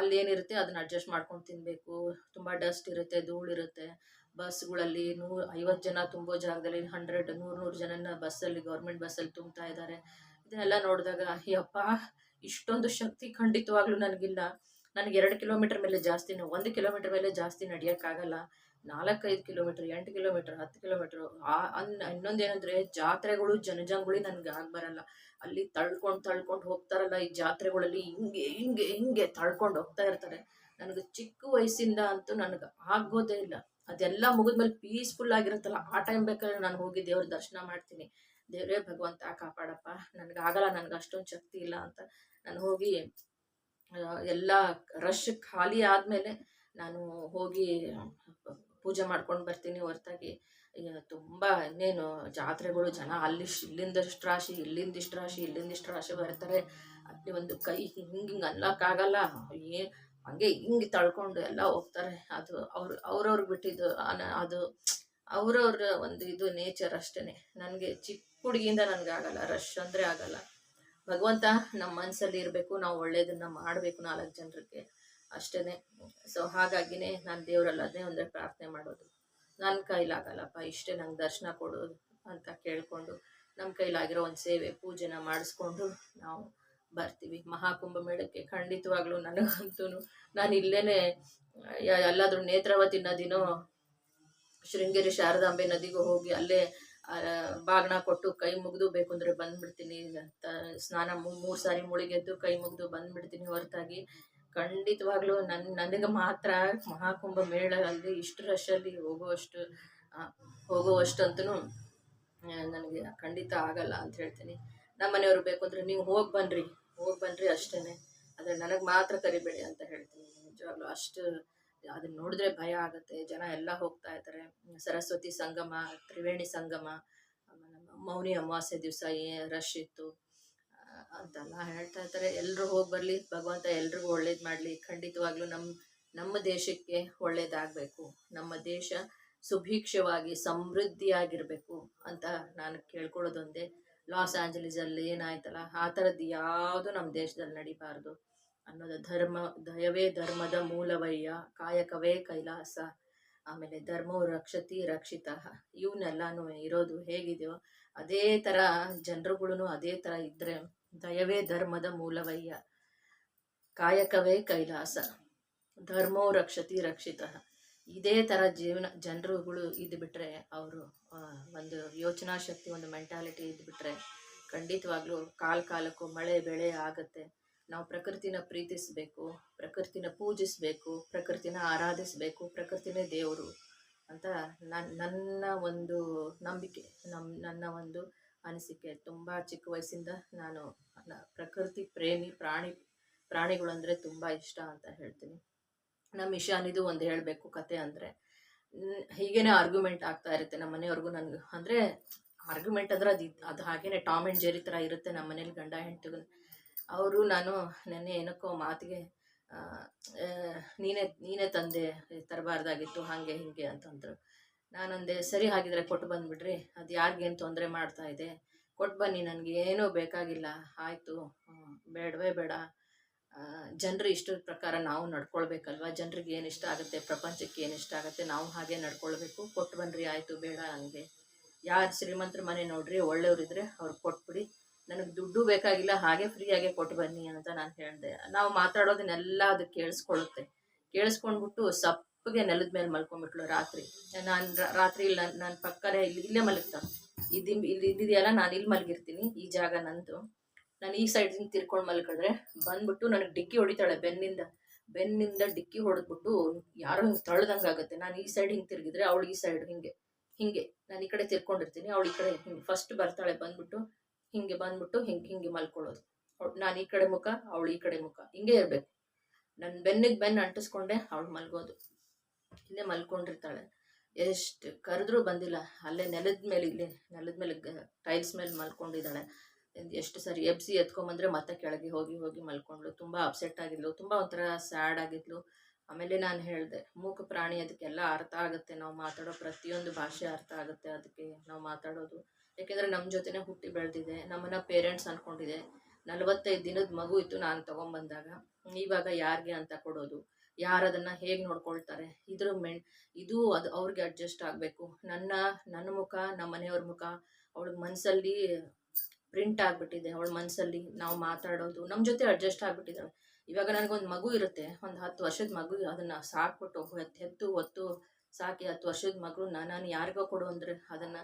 ಅಲ್ಲಿ ಏನಿರುತ್ತೆ ಅದನ್ನ ಅಡ್ಜಸ್ಟ್ ಮಾಡ್ಕೊಂಡು ತಿನ್ನಬೇಕು ತುಂಬ ಡಸ್ಟ್ ಇರುತ್ತೆ, ಧೂಳಿರುತ್ತೆ. ಬಸ್ಗಳಲ್ಲಿ ನೂರು ಐವತ್ತು ಜನ ತುಂಬೋ ಜಾಗದಲ್ಲಿ ಹಂಡ್ರೆಡ್ ನೂರು ನೂರು ಜನನ ಬಸ್ಸಲ್ಲಿ ಗೌರ್ಮೆಂಟ್ ಬಸ್ಸಲ್ಲಿ ತುಂಬ್ತಾ ಇದ್ದಾರೆ. ಇದನ್ನೆಲ್ಲ ನೋಡಿದಾಗ ಯಪ್ಪ ಇಷ್ಟೊಂದು ಶಕ್ತಿ ಖಂಡಿತವಾಗ್ಲೂ ನನಗಿಲ್ಲ. ನನಗೆ ಎರಡು ಕಿಲೋಮೀಟರ್ ಮೇಲೆ ಜಾಸ್ತಿ ಒಂದು ಕಿಲೋಮೀಟರ್ ಮೇಲೆ ಜಾಸ್ತಿ ನಡೆಯೋಕ್ಕಾಗಲ್ಲ. ನಾಲ್ಕೈದು ಕಿಲೋಮೀಟ್ರ್ ಎಂಟು ಕಿಲೋಮೀಟ್ರ್ ಹತ್ತು ಕಿಲೋಮೀಟ್ರ್ ಆ, ಅನ್, ಇನ್ನೊಂದೇನಂದ್ರೆ ಜಾತ್ರೆಗಳು, ಜನಜಂಗುಳಿ ನನಗೆ ಬರಲ್ಲ. ಅಲ್ಲಿ ತಳ್ಕೊಂಡು ತಳ್ಕೊಂಡು ಹೋಗ್ತಾರಲ್ಲ ಈ ಜಾತ್ರೆಗಳಲ್ಲಿ, ಹಿಂಗೆ ಹಿಂಗೆ ಹಿಂಗೆ ತಳ್ಕೊಂಡು ಹೋಗ್ತಾ ಇರ್ತಾರೆ. ನನಗೆ ಚಿಕ್ಕ ವಯಸ್ಸಿಂದ ಅಂತೂ ನನಗೆ ಆಗೋದೇ ಇಲ್ಲ. ಅದೆಲ್ಲ ಮುಗಿದ್ಮೇಲೆ ಪೀಸ್ಫುಲ್ ಆಗಿರುತ್ತಲ್ಲ, ಆ ಟೈಮ್ ಬೇಕಾದ್ರೆ ನಾನು ಹೋಗಿ ದೇವ್ರ ದರ್ಶನ ಮಾಡ್ತೀನಿ. ದೇವರೇ ಭಗವಂತ ಕಾಪಾಡಪ್ಪ, ನನಗೆ ನನ್ಗೆ ಅಷ್ಟೊಂದು ಶಕ್ತಿ ಇಲ್ಲ ಅಂತ ನಾನು ಹೋಗಿ ಎಲ್ಲ ರಶ್ ಖಾಲಿ ಆದಮೇಲೆ ನಾನು ಹೋಗಿ ಪೂಜೆ ಮಾಡ್ಕೊಂಡು ಬರ್ತೀನಿ ಹೊರತಾಗಿ. ತುಂಬ ಇನ್ನೇನು ಜಾತ್ರೆಗಳು, ಜನ ಅಲ್ಲಿ ಇಲ್ಲಿಂದ ಇಷ್ಟು ರಾಶಿ, ಇಲ್ಲಿಂದ ಇಷ್ಟು ರಾಶಿ, ಇಲ್ಲಿಂದ ಇಷ್ಟು ರಾಶಿ ಬರ್ತಾರೆ. ಅಲ್ಲಿ ಒಂದು ಕೈ ಹಿಂಗೆ ಹಿಂಗೆ ಅನ್ನೋಕ್ಕಾಗಲ್ಲ ಏ ಹಂಗೆ ಹಿಂಗೆ ತಳ್ಕೊಂಡು ಎಲ್ಲ ಹೋಗ್ತಾರೆ. ಅದು ಅವ್ರು ಅವ್ರವ್ರಿಗೆ ಬಿಟ್ಟಿದ್ದು ಅದು ಅವ್ರವ್ರ ಒಂದು ಇದು ನೇಚರ್ ಅಷ್ಟೇ ನನಗೆ ಚಿಕ್ಕ ಹುಡುಗಿಯಿಂದ ನನಗೆ ಆಗಲ್ಲ ರಶ್ ಅಂದರೆ ಆಗಲ್ಲ. ಭಗವಂತ ನಮ್ಮ ಮನಸ್ಸಲ್ಲಿ ಇರಬೇಕು, ನಾವು ಒಳ್ಳೆಯದನ್ನು ಮಾಡಬೇಕು ನಾಲ್ಕು ಜನರಿಗೆ ಅಷ್ಟೇ ಸೊ ಹಾಗಾಗಿನೇ ನಾನು ದೇವರಲ್ಲಿ ಅದೇ ಒಂದೇ ಪ್ರಾರ್ಥನೆ ಮಾಡೋದು. ನನ್ನ ಕೈಲಾಗಲ್ಲಪ್ಪ ಇಷ್ಟೇ ನಂಗೆ ದರ್ಶನ ಕೊಡೋದು ಅಂತ ಕೇಳಿಕೊಂಡು ನಮ್ಮ ಕೈಲಾಗಿರೋ ಒಂದು ಸೇವೆ ಪೂಜೆನ ಮಾಡಿಸ್ಕೊಂಡು ನಾವು ಬರ್ತೀವಿ. ಮಹಾಕುಂಭ ಮೇಳಕ್ಕೆ ಖಂಡಿತವಾಗ್ಲೂ ನನಗಂತೂ ನಾನು ಇಲ್ಲೇನೆ ಎಲ್ಲಾದರೂ ನೇತ್ರಾವತಿ ನದಿನೋ, ಶೃಂಗೇರಿ ಶಾರದಾಂಬೆ ನದಿಗೂ ಹೋಗಿ ಅಲ್ಲೇ ಬಾಗ್ನ ಕೊಟ್ಟು ಕೈ ಮುಗಿದು ಬೇಕು ಅಂದರೆ ಬಂದ್ಬಿಡ್ತೀನಿ. ಅಂತ ಸ್ನಾನ ಮೂರು ಸಾರಿ ಮುಳುಗೆದ್ದು ಕೈ ಮುಗಿದು ಬಂದ್ಬಿಡ್ತೀನಿ ಹೊರತಾಗಿ. ಖಂಡಿತವಾಗ್ಲೂ ನನ್ನ ನನಗೆ ಮಾತ್ರ ಮಹಾಕುಂಭ ಮೇಳ ಅಲ್ಲಿ ಇಷ್ಟು ರಶಲ್ಲಿ ಹೋಗುವಷ್ಟು ಹೋಗುವಷ್ಟಂತೂ ನನಗೆ ಖಂಡಿತ ಆಗಲ್ಲ ಅಂತ ಹೇಳ್ತೀನಿ. ನಮ್ಮ ಮನೆಯವರು ಬೇಕು ಅಂದರೆ ನೀವು ಹೋಗಿ ಬನ್ನಿರಿ ಹೋಗಿ ಬನ್ನಿರಿ ಅಷ್ಟೇ ಆದರೆ ನನಗೆ ಮಾತ್ರ ಕರಿಬೇಡಿ ಅಂತ ಹೇಳ್ತೀನಿ. ನಿಜವಾಗ್ಲೂ ಅಷ್ಟು ಅದನ್ನ ನೋಡಿದ್ರೆ ಭಯ ಆಗುತ್ತೆ. ಜನ ಎಲ್ಲ ಹೋಗ್ತಾ ಇದ್ದಾರೆ ಸರಸ್ವತಿ ಸಂಗಮ, ತ್ರಿವೇಣಿ ಸಂಗಮ ಮೌನಿ ಅಮಾವಾಸ್ಯೆ ದಿವಸ ಏ ರಶ್ ಇತ್ತು. ಅಂತೆಲ್ಲ ಹೇಳ್ತಾ ಇರ್ತಾರೆ ಎಲ್ಲರೂ ಹೋಗಿ ಬರಲಿ. ಭಗವಂತ ಎಲ್ರಿಗೂ ಒಳ್ಳೇದು ಮಾಡಲಿ. ಖಂಡಿತವಾಗ್ಲೂ ನಮ್ಮ ನಮ್ಮ ದೇಶಕ್ಕೆ ಒಳ್ಳೇದಾಗಬೇಕು. ನಮ್ಮ ದೇಶ ಸುಭೀಕ್ಷವಾಗಿ ಸಮೃದ್ಧಿಯಾಗಿರಬೇಕು ಅಂತ ನಾನು ಕೇಳ್ಕೊಳ್ಳೋದೊಂದೇ. ಲಾಸ್ ಆಂಜಲೀಸಲ್ಲಿ ಏನಾಯ್ತಲ್ಲ? ಆ ಥರದ್ದು ಯಾವುದು ನಮ್ಮ ದೇಶದಲ್ಲಿ ನಡಿಬಾರ್ದು ಅನ್ನೋದು ಧರ್ಮ, ದಯವೇ ಧರ್ಮದ ಮೂಲವಯ್ಯ, ಕಾಯಕವೇ ಕೈಲಾಸ. ಆಮೇಲೆ ಧರ್ಮವು ರಕ್ಷತಿ ರಕ್ಷಿತ. ಇವನ್ನೆಲ್ಲನೂ ಇರೋದು ಹೇಗಿದೆಯೋ ಅದೇ ಥರ ಜನರುಗಳು ಅದೇ ಥರ ಇದ್ದರೆ ದಯವೇ ಧರ್ಮದ ಮೂಲವಯ್ಯ, ಕಾಯಕವೇ ಕೈಲಾಸ. ಧರ್ಮೋ ರಕ್ಷತಿ ರಕ್ಷಿತ. ಇದೇ ಥರ ಜೀವನ, ಜನರುಗಳು ಇದ್ದುಬಿಟ್ರೆ ಅವರು ಒಂದು ಯೋಚನಾ ಶಕ್ತಿ, ಒಂದು ಮೆಂಟಾಲಿಟಿ ಇದ್ದುಬಿಟ್ರೆ ಖಂಡಿತವಾಗ್ಲೂ ಕಾಲ ಕಾಲಕ್ಕೂ ಮಳೆ ಬೆಳೆ ಆಗುತ್ತೆ. ನಾವು ಪ್ರಕೃತಿನ ಪ್ರೀತಿಸಬೇಕು, ಪ್ರಕೃತಿನ ಪೂಜಿಸಬೇಕು, ಪ್ರಕೃತಿನ ಆರಾಧಿಸಬೇಕು, ಪ್ರಕೃತಿನೇ ದೇವರು ಅಂತ ನನ್ನ ನನ್ನ ಒಂದು ನಂಬಿಕೆ ನಮ್ಮ ನನ್ನ ಒಂದು ಅನಿಸಿಕೆ. ತುಂಬ ಚಿಕ್ಕ ವಯಸ್ಸಿಂದ ನಾನು ಪ್ರಕೃತಿ ಪ್ರೇಮಿ ಪ್ರಾಣಿ, ಪ್ರಾಣಿಗಳು ಅಂದರೆ ತುಂಬ ಇಷ್ಟ ಅಂತ ಹೇಳ್ತೀನಿ. ನಮ್ಮ ಇಶಾನಿದು ಒಂದು ಹೇಳಬೇಕು ಕತೆ ಅಂದರೆ. ಹೀಗೇನೆ ಆರ್ಗ್ಯುಮೆಂಟ್ ಆಗ್ತಾ ಇರುತ್ತೆ ನಮ್ಮ ಮನೆಯವ್ರಿಗೂ ನನಗೆ. ಅಂದರೆ ಆರ್ಗ್ಯುಮೆಂಟ್ ಅಂದ್ರೆ ಅದು ಅದು ಹಾಗೇನೆ ಟಾಮ್ ಆ್ಯಂಡ್ ಜೆರಿ ಥರ ಇರುತ್ತೆ ನಮ್ಮ ಮನೇಲಿ ಗಂಡ ಹೆಂಡತಿ ಅವರು ನಾನು ನೆನ್ನೆ ಏನಕ್ಕೋ ಮಾತಿಗೆ ನೀನೇ ನೀನೇ ತಂದೆ ತರಬಾರ್ದಾಗಿತ್ತು, ಹಾಗೆ, ಹೀಗೆ ಅಂತಂದರು. ನಾನಂದೆ, ಸರಿ ಹಾಗಿದ್ರೆ ಕೊಟ್ಟು ಬಂದುಬಿಡ್ರಿ, ಅದು ಯಾರಿಗೇನು ತೊಂದರೆ ಮಾಡ್ತಾ ಇದೆ? ಕೊಟ್ಟು ಬನ್ನಿ ನನಗೆ ಏನೂ ಬೇಕಾಗಿಲ್ಲ, ಆಯಿತು ಬೇಡವೇ ಬೇಡ. ಜನರು ಇಷ್ಟದ ಪ್ರಕಾರ ನಾವು ನಡ್ಕೊಳ್ಬೇಕಲ್ವ? ಜನರಿಗೆ ಏನು ಇಷ್ಟ ಆಗುತ್ತೆ? ಪ್ರಪಂಚಕ್ಕೆ ಏನು ಇಷ್ಟ ಆಗುತ್ತೆ? ನಾವು ಹಾಗೆ ನಡ್ಕೊಳ್ಬೇಕು. ಕೊಟ್ಟು ಬನ್ನಿರಿ ಆಯಿತು, ಬೇಡ ಹಂಗೆ ಯಾರು ಶ್ರೀಮಂತರ ಮನೆ ನೋಡ್ರಿ ಒಳ್ಳೆಯವರಿದ್ರೆ ಅವ್ರು ಕೊಟ್ಬಿಡಿ. ನನಗೆ ದುಡ್ಡು ಬೇಕಾಗಿಲ್ಲ, ಹಾಗೆ ಫ್ರೀಯಾಗೆ ಕೊಟ್ಟು ಬನ್ನಿ ಅಂತ ನಾನು ಹೇಳಿದೆ. ನಾವು ಮಾತಾಡೋದನ್ನೆಲ್ಲ ಅದು ಕೇಳಿಸ್ಕೊಳ್ಳುತ್ತೆ. ಕೇಳಿಸ್ಕೊಂಡ್ಬಿಟ್ಟು ಸಪ್ಪಗೆ ನೆಲದ ಮೇಲೆ ಮಲ್ಕೊಂಡ್ಬಿಟ್ಲು ರಾತ್ರಿ. ನಾನು ರಾತ್ರಿ ಇಲ್ಲ ನನ್ನ ಪಕ್ಕನೇ ಇಲ್ಲಿ, ಇಲ್ಲೇ ಮಲಗ್ತಾ. ಇದು ಇಲ್ಲಿ ಇದ್ದಿದೆಯಲ್ಲ, ನಾನು ಇಲ್ಲಿ ಮಲಗಿರ್ತೀನಿ, ಈ ಜಾಗ ನಂದು. ನಾನು ಈ ಸೈಡಿಂದ ತಿರ್ಕೊಂಡು ಮಲ್ಕೊಂಡ್ರೆ ಬಂದ್ಬಿಟ್ಟು ನನಗೆ ಡಿಕ್ಕಿ ಹೊಡಿತಾಳೆ ಬೆನ್ನಿಂದ. ಬೆನ್ನಿಂದ ಡಿಕ್ಕಿ ಹೊಡೆದ್ಬಿಟ್ಟು ಯಾರೋ ಹಿಂಗೆ ತಳ್ದಂಗೆ ಆಗುತ್ತೆ. ನಾನು ಈ ಸೈಡ್ ಹಿಂಗೆ ತಿರುಗಿದ್ರೆ ಅವಳು ಈ ಸೈಡ್ ಹಿಂಗೆ ಹಿಂಗೆ. ನಾನು ಈ ಕಡೆ ತಿರ್ಕೊಂಡಿರ್ತೀನಿ, ಅವಳು ಈ ಕಡೆ ಹಿಂಗೆ. ಫಸ್ಟ್ ಬರ್ತಾಳೆ ಬಂದ್ಬಿಟ್ಟು, ಹಿಂಗೆ ಬಂದ್ಬಿಟ್ಟು ಹಿಂಗೆ ಹಿಂಗೆ ಮಲ್ಕೊಳ್ಳೋದು. ನಾನು ಈ ಕಡೆ ಮುಖ, ಅವಳು ಈ ಕಡೆ ಮುಖ. ಹಿಂಗೆ ಇರಬೇಕು. ನನ್ನ ಬೆನ್ನಿಗೆ ಬೆನ್ನು ಅಂಟಿಸ್ಕೊಂಡೆ ಅವಳು ಮಲ್ಗೋದು. ಇಲ್ಲೇ ಮಲ್ಕೊಂಡಿರ್ತಾಳೆ. ಎಷ್ಟು ಕರೆದ್ರೂ ಬಂದಿಲ್ಲ. ಅಲ್ಲೇ ನೆಲದ ಮೇಲೆ, ಇಲ್ಲೇ ನೆಲದ ಮೇಲೆ ಟೈಲ್ಸ್ ಮೇಲೆ ಮಲ್ಕೊಂಡಿದ್ದಾಳೆ. ಎಷ್ಟು ಸರಿ ಎಬ್ಸಿ ಎತ್ಕೊಂಬಂದ್ರೆ ಮತ್ತೆ ಕೆಳಗೆ ಹೋಗಿ ಹೋಗಿ ಮಲ್ಕೊಂಡ್ಳು. ತುಂಬ ಅಪ್ಸೆಟ್ ಆಗಿದ್ಲು. ತುಂಬ ಒಂಥರ ಸ್ಯಾಡ್ ಆಗಿದ್ಲು. ಆಮೇಲೆ ನಾನು ಹೇಳಿದೆ, ಮೂಕ ಪ್ರಾಣಿ ಅದಕ್ಕೆಲ್ಲ ಅರ್ಥ ಆಗುತ್ತೆ. ನಾವು ಮಾತಾಡೋ ಪ್ರತಿಯೊಂದು ಭಾಷೆ ಅರ್ಥ ಆಗುತ್ತೆ ಅದಕ್ಕೆ ನಾವು ಮಾತಾಡೋದು. ಯಾಕೆಂದರೆ ನಮ್ಮ ಜೊತೆನೇ ಹುಟ್ಟಿ ಬೆಳೆದಿದೆ. ನಮ್ಮನ್ನ ಪೇರೆಂಟ್ಸ್ ಅಂದ್ಕೊಂಡಿದೆ ನಲವತ್ತೈದು ದಿನದ ಮಗು ಇತ್ತು ನಾನು ತೊಗೊಂಬಂದಾಗ. ಇವಾಗ ಯಾರಿಗೆ ಅಂತ ಕೊಡೋದು? ಯಾರು ಅದನ್ನು ಹೇಗೆ ನೋಡ್ಕೊಳ್ತಾರೆ? ಇದ್ರ ಮೆಣ್ ಇದು ಅದು ಅವ್ರಿಗೆ ಅಡ್ಜಸ್ಟ್ ಆಗಬೇಕು. ನನ್ನ ನನ್ನ ಮುಖ ನಮ್ಮ ಮನೆಯವ್ರ ಮುಖ ಅವಳಿಗೆ ಮನಸ್ಸಲ್ಲಿ ಪ್ರಿಂಟ್ ಆಗಿಬಿಟ್ಟಿದೆ ಅವಳ ಮನಸ್ಸಲ್ಲಿ ನಾವು ಮಾತಾಡೋದು. ನಮ್ಮ ಜೊತೆ ಅಡ್ಜಸ್ಟ್ ಆಗಿಬಿಟ್ಟಿದ್ದಾಳೆ. ಇವಾಗ ನನಗೊಂದು ಮಗು ಇರುತ್ತೆ. ಒಂದು ಹತ್ತು ವರ್ಷದ ಮಗು, ಅದನ್ನು ಸಾಕ್ಬಿಟ್ಟು ಹೆತ್ತು ಹೊತ್ತು ಸಾಕಿ ಹತ್ತು ವರ್ಷದ ಮಗುನ ನಾನು ಯಾರಿಗೋ ಕೊಡು ಅಂದರೆ ಅದನ್ನು